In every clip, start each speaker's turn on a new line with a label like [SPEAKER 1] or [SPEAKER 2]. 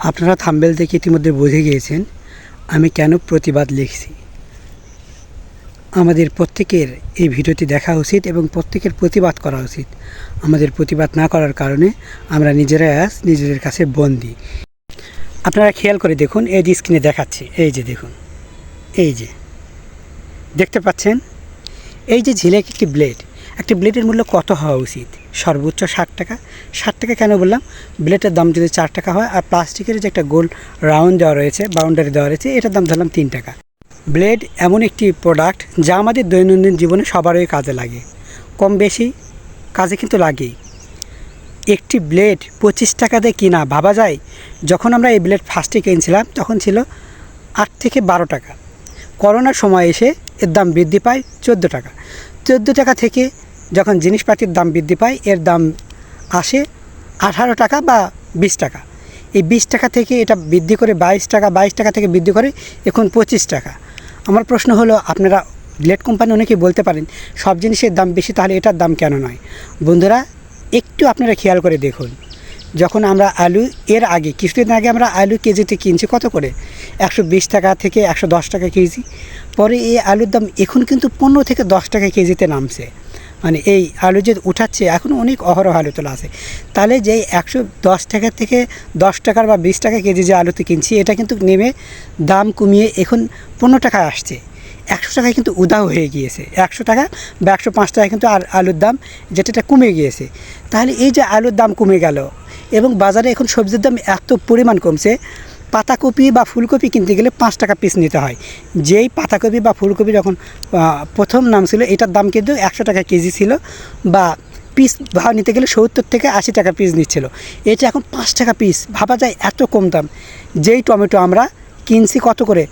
[SPEAKER 1] আপনারা থাম্বেল থেকে ইতিমধ্যে বুঝে গিয়েছেন আমি কেন প্রতিবাদ লিখছি। আমাদের প্রত্যেকের এই ভিডিওটি দেখা উচিত এবং প্রত্যেকের প্রতিবাদ করা উচিত। আমাদের প্রতিবাদ না করার কারণে আমরা নিজেরাই আজ নিজেদের কাছে বন্দি। আপনারা খেয়াল করে দেখুন, এই যে স্ক্রিনে দেখাচ্ছি, এই যে দেখুন, এই যে। দেখতে পাচ্ছেন? এই যে ঝিলেক একটি ব্লেড একটি ব্লেডের মূল্য কত হওয়া উচিত? সর্বোচ্চ ষাট টাকা। ষাট টাকা কেন বললাম? ব্লেডের দাম যদি চার টাকা হয় আর প্লাস্টিকের যে একটা গোল রাউন্ড দেওয়া রয়েছে, বাউন্ডারি দেওয়া রয়েছে, এটার দাম ধরলাম তিন টাকা। ব্লেড এমন একটি প্রোডাক্ট যা আমাদের দৈনন্দিন জীবনে সবারই কাজে লাগে। কম বেশি কাজে কিন্তু লাগেই। একটি ব্লেড পঁচিশ টাকা দিয়ে কিনা, ভাবা যায়? যখন আমরা এই ব্লেড ফার্স্টে কিনছিলাম, তখন ছিল আট থেকে বারো টাকা। করোনার সময় এসে এর দাম বৃদ্ধি পায় চোদ্দ টাকা। চোদ্দ টাকা থেকে যখন জিনিসপাতির দাম বৃদ্ধি পায়, এর দাম আসে আঠারো টাকা বা বিশ টাকা। এই বিশ টাকা থেকে এটা বৃদ্ধি করে বাইশ টাকা বাইশ টাকা থেকে বৃদ্ধি করে এখন পঁচিশ টাকা। আমার প্রশ্ন হলো, আপনারা ব্লেড কোম্পানি অনেকেই বলতে পারেন, সব জিনিসের দাম বেশি, তাহলে এটার দাম কেন নয়? বন্ধুরা, একটু আপনারা খেয়াল করে দেখুন। যখন আমরা আলু, এর আগে, কিছুদিন আগে আমরা আলু কেজিতে কিনছি, কত করে? একশো বিশ টাকা থেকে একশো দশ টাকা কেজি। পরে এই আলুর দাম এখন কিন্তু পনেরো থেকে দশ টাকা কেজিতে নামছে। মানে এই আলু যে উঠাচ্ছে, এখন অনেক অহরহ আলু তোলা আছে। তাহলে যে একশো দশ টাকা থেকে দশ টাকার বা বিশ টাকা কেজি যে আলুতে কিনছি, এটা কিন্তু নেমে দাম কমিয়ে এখন পনেরো টাকায় আসছে। একশো টাকায় কিন্তু উদাও হয়ে গিয়েছে। একশো টাকা বা একশো পাঁচ টাকা কিন্তু আর আলুর দাম যেটা এটা কমে গিয়েছে। তাহলে এই যে আলুর দাম কমে গেল এবং বাজারে এখন সবজির দাম এত পরিমাণ কমছে পাতাকপি বা ফুলকপি কিনতে গেলে পাঁচ টাকা পিস নিতে হয়। যেই পাতাকপি বা ফুলকপি যখন প্রথম নাম ছিল, এটার দাম কিন্তু একশো টাকা কেজি ছিল বা পিস ভাব নিতে গেলে সত্তর থেকে আশি টাকা পিস নিচ্ছিল। এটা এখন পাঁচ টাকা পিস ভাবা যায় এত কম দাম। যেই টমেটো আমরা কিনছি কত করে?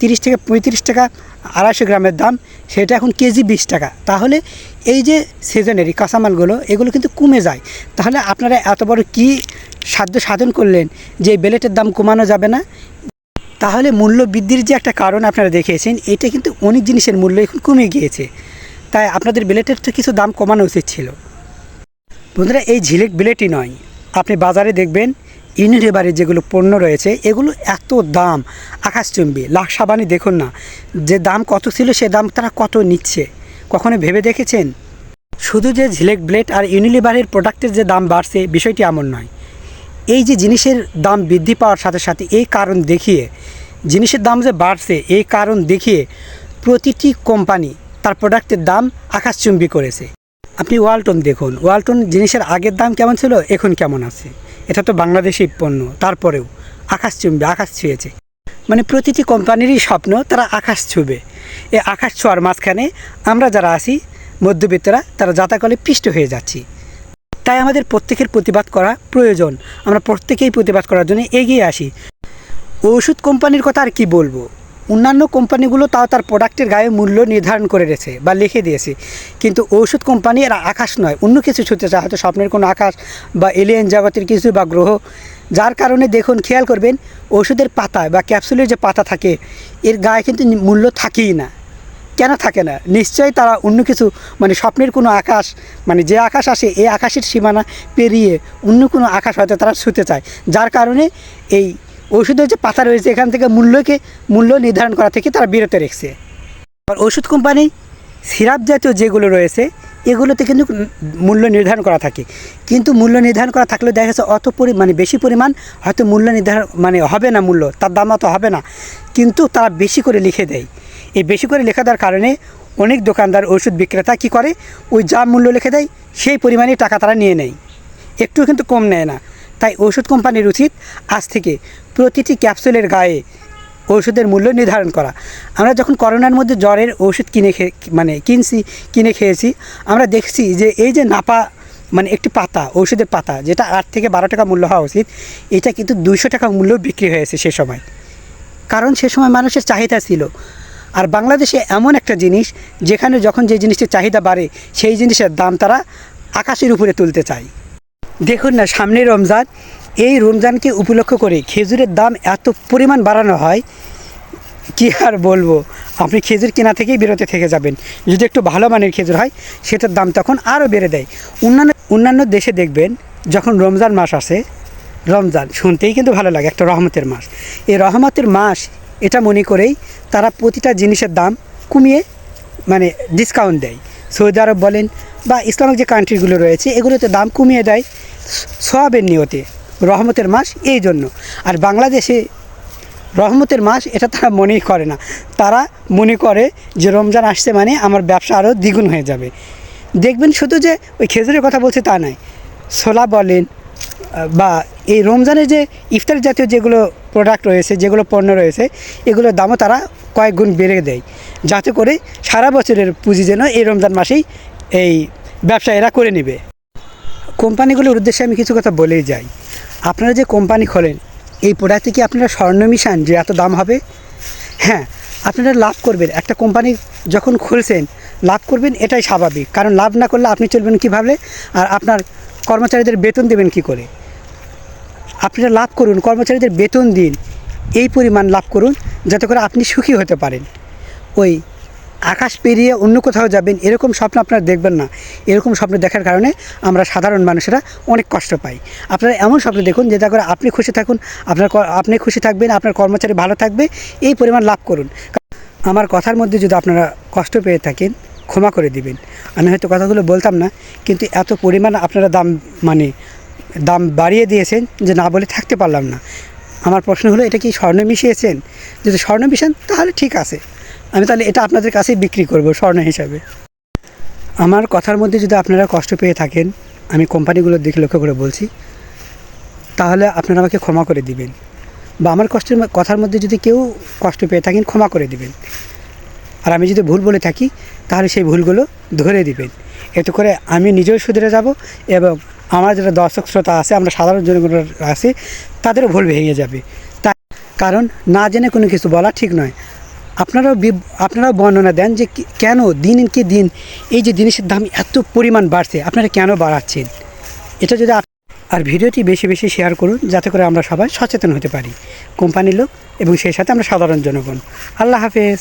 [SPEAKER 1] তিরিশ থেকে পঁয়ত্রিশ টাকা আড়াইশো গ্রামের দাম, সেটা এখন কেজি বিশ টাকা। তাহলে এই যে সিজনারি কাঁচামালগুলো, এগুলো কিন্তু কমে যায়। তাহলে আপনারা এত বড় কী সাধ্য সাধন করলেন যে বেলেটের দাম কমানো যাবে না? তাহলে মূল্য বৃদ্ধির যে একটা কারণ আপনারা দেখিয়েছেন, এটা কিন্তু অনেক জিনিসের মূল্য এখন কমে গিয়েছে। তাই আপনাদের বিলেটের তো কিছু দাম কমানো উচিত ছিল। বন্ধুরা, এই ঝিলেট বিলেটই নয়। আপনি বাজারে দেখবেন ইউনিটেবারের যেগুলো পণ্য রয়েছে, এগুলো এত দাম, আকাশচুম্বী লাখ সাবানি দেখুন না, যে দাম কত ছিল সে দাম তারা কত নিচ্ছে, কখনো ভেবে দেখেছেন? শুধু যে ঝিলেক ব্লেড আর ইউনিলিভারের প্রোডাক্টের যে দাম বাড়ছে, বিষয়টি এমন নয়। এই যে জিনিসের দাম বৃদ্ধি পাওয়ার সাথে সাথে এই কারণ দেখিয়ে, জিনিসের দাম যে বাড়ছে, এই কারণ দেখিয়ে প্রতিটি কোম্পানি তার প্রোডাক্টের দাম আকাশচুম্বী করেছে। আপনি ওয়ালটন দেখুন, ওয়ালটন জিনিসের আগের দাম কেমন ছিল, এখন কেমন আছে? এটা তো বাংলাদেশি পণ্য, তারপরেও আকাশ চুম্বে, আকাশ ছুঁয়েছে। মানে প্রতিটি কোম্পানিরই স্বপ্ন, তারা আকাশ ছুঁবে। এ আকাশ ছোঁয়ার মাঝখানে আমরা যারা আছি, মধ্যবিত্তরা, তারা যাতাকলে পিষ্ট হয়ে যাচ্ছি। তাই আমাদের প্রত্যেকের প্রতিবাদ করা প্রয়োজন। আমরা প্রত্যেকেই প্রতিবাদ করার জন্য এগিয়ে আসি। ওষুধ কোম্পানির কথা আর কি বলব? অন্যান্য কোম্পানিগুলো তাও তার প্রোডাক্টের গায়ে মূল্য নির্ধারণ করে রেখেছে বা লিখে দিয়েছে। কিন্তু ঔষধ কোম্পানি এরা আকাশ নয়, অন্য কিছু ছুটতে চায়। হয়তো স্বপ্নের কোনো আকাশ বা এলিয়েন জগতের কিছু বা গ্রহ। যার কারণে দেখুন, খেয়াল করবেন ওষুধের পাতা বা ক্যাপসুলের যে পাতা থাকে, এর গায়ে কিন্তু মূল্য থাকেই না। কেন থাকে না? নিশ্চয়ই তারা অন্য কিছু মানে স্বপ্নের কোনো আকাশ মানে যে আকাশ আসে, এই আকাশের সীমানা পেরিয়ে অন্য কোনো আকাশ হয়তো তারা ছুতে চায়। যার কারণে এই ওষুধের যে পাতা রয়েছে, এখান থেকে মূল্যকে, মূল্য নির্ধারণ করা থেকে তারা বিরত রেখেছে। আর ওষুধ কোম্পানি, সিরাপ জাতীয় যেগুলো রয়েছে, এগুলোতে কিন্তু মূল্য নির্ধারণ করা থাকে। কিন্তু মূল্য নির্ধারণ করা থাকলেও দেখা যাচ্ছে অত পরি মানে বেশি পরিমাণ হয়তো মূল্য নির্ধারণ মানে হবে না মূল্য, তার দাম অত হবে না। কিন্তু তারা বেশি করে লিখে দেয়। এই বেশি করে লেখা দেওয়ার কারণে অনেক দোকানদার ওষুধ বিক্রেতা কি করে? ওই যা মূল্য লিখে দেয়, সেই পরিমাণে টাকা তারা নিয়ে নেয়। একটু কিন্তু কম নেয় না। তাই ওষুধ কোম্পানির উচিত আজ থেকে প্রতিটি ক্যাপসুলের গায়ে ওষুধের মূল্য নির্ধারণ করা। আমরা যখন করোনার মধ্যে জ্বরের ওষুধ কিনে খেয়ে মানে কিনছি, কিনে খেয়েছি, আমরা দেখছি যে এই যে নাপা মানে একটি পাতা ওষুধের পাতা, যেটা আট থেকে বারো টাকা মূল্য হওয়া উচিত, এটা কিন্তু দুইশো টাকা মূল্য বিক্রি হয়েছে সে সময়। কারণ সে সময় মানুষের চাহিদা ছিল। আর বাংলাদেশে এমন একটা জিনিস, যেখানে যখন যে জিনিসটির চাহিদা বাড়ে, সেই জিনিসের দাম তারা আকাশের উপরে তুলতে চায়। দেখুন না, সামনে রমজান, এই রমজানকে উপলক্ষ করে খেজুরের দাম এত পরিমাণ বাড়ানো হয়, কি আর বলব? আপনি খেজুর কেনা থেকেই বেরোতে থেকে যাবেন। যদি একটু ভালো মানের খেজুর হয়, সেটার দাম তখন আরও বেড়ে দেয়। অন্যান্য অন্যান্য দেশে দেখবেন, যখন রমজান মাস আসে, রমজান শুনতেই কিন্তু ভালো লাগে, একটা রহমতের মাস। এই রহমতের মাস, এটা মনে করেই তারা প্রতিটা জিনিসের দাম কমিয়ে মানে ডিসকাউন্ট দেয়। সৌদি আরব বলেন বা ইসলামিক যে কান্ট্রিগুলো রয়েছে, এগুলোতে দাম কমিয়ে দেয় সবের নিয়তে, রহমতের মাস এই জন্য। আর বাংলাদেশে রহমতের মাস এটা তারা মনেই করে না। তারা মনে করে যে রমজান আসছে মানে আমার ব্যবসা আরও দ্বিগুণ হয়ে যাবে। দেখবেন শুধু যে ওই খেজুরের কথা বলছে তা নয়, ছোলা বলেন বা এই রমজানের যে ইফতার জাতীয় যেগুলো প্রোডাক্ট রয়েছে, যেগুলো পণ্য রয়েছে, এগুলোর দামও তারা কয়েক গুণ বেড়ে দেয়। যাতে করে সারা বছরের পুঁজি যেন এই রমজান মাসেই এই ব্যবসা এরা করে নেবে। কোম্পানিগুলোর উদ্দেশ্যে আমি কিছু কথা বলেই যাই। আপনারা যে কোম্পানি খোলেন, এই প্রোডাক্টে কি আপনারা স্বর্ণ মিশান যে এত দাম হবে? হ্যাঁ আপনারা লাভ করবেন। একটা কোম্পানি যখন খুলছেন, লাভ করবেন এটাই স্বাভাবিক। কারণ লাভ না করলে আপনি চলবেন কীভাবে আর আপনার কর্মচারীদের বেতন দেবেন কি করে? আপনারা লাভ করুন, কর্মচারীদের বেতন দিন। এই পরিমাণ লাভ করুন। যাতে করে আপনি সুখী হতে পারেন। ওই আকাশ পেরিয়ে অন্য কোথাও যাবেন, এরকম স্বপ্ন আপনারা দেখবেন না। এরকম স্বপ্ন দেখার কারণে আমরা সাধারণ মানুষেরা অনেক কষ্ট পাই। আপনারা এমন স্বপ্ন দেখুন যেটা করে আপনি খুশি থাকুন, আপনার আপনি খুশি থাকবেন, আপনার কর্মচারী ভালো থাকবে, এই পরিমাণ লাভ করুন। আমার কথার মধ্যে যদি আপনারা কষ্ট পেয়ে থাকেন, ক্ষমা করে দিবেন। আমি হয়তো কথাগুলো বলতাম না, কিন্তু এত পরিমাণ আপনারা দাম মানে দাম বাড়িয়ে দিয়েছেন যে, না বলে থাকতে পারলাম না। আমার প্রশ্ন হলো, এটা কি স্বর্ণ মিশিয়েছেন? যদি স্বর্ণ মিশান, তাহলে ঠিক আছে। আমি তাহলে এটা আপনাদের কাছেই বিক্রি করব, স্বর্ণ হিসাবে। আমার কথার মধ্যে যদি আপনারা কষ্ট পেয়ে থাকেন, আমি কোম্পানিগুলোর দিকে লক্ষ্য করে বলছি, তাহলে আপনারা আমাকে ক্ষমা করে দিবেন। বা আমার কষ্টের কথার মধ্যে যদি কেউ কষ্ট পেয়ে থাকেন, ক্ষমা করে দিবেন। আর আমি যদি ভুল বলে থাকি, তাহলে সেই ভুলগুলো ধরে দিবেন। এতে করে আমি নিজেও শুধরে যাব এবং আমার যারা দর্শক শ্রোতা আছে, আমরা সাধারণ জনগণ আছে তাদেরও ভুল ভেঙে যাবে। তাই কারণ না জেনে কোনো কিছু বলা ঠিক নয়। আপনারাও আপনারাও বর্ণনা দেন যে কেন দিন কি দিন এই যে জিনিসের দাম এত পরিমাণ বাড়ছে, আপনারা কেন বাড়াচ্ছেন? এটা যদি আর ভিডিওটি বেশি বেশি শেয়ার করুন, যাতে করে আমরা সবাই সচেতন হতে পারি, কোম্পানির লোক এবং সেই সাথে আমরা সাধারণ জনগণ। আল্লাহ হাফেজ।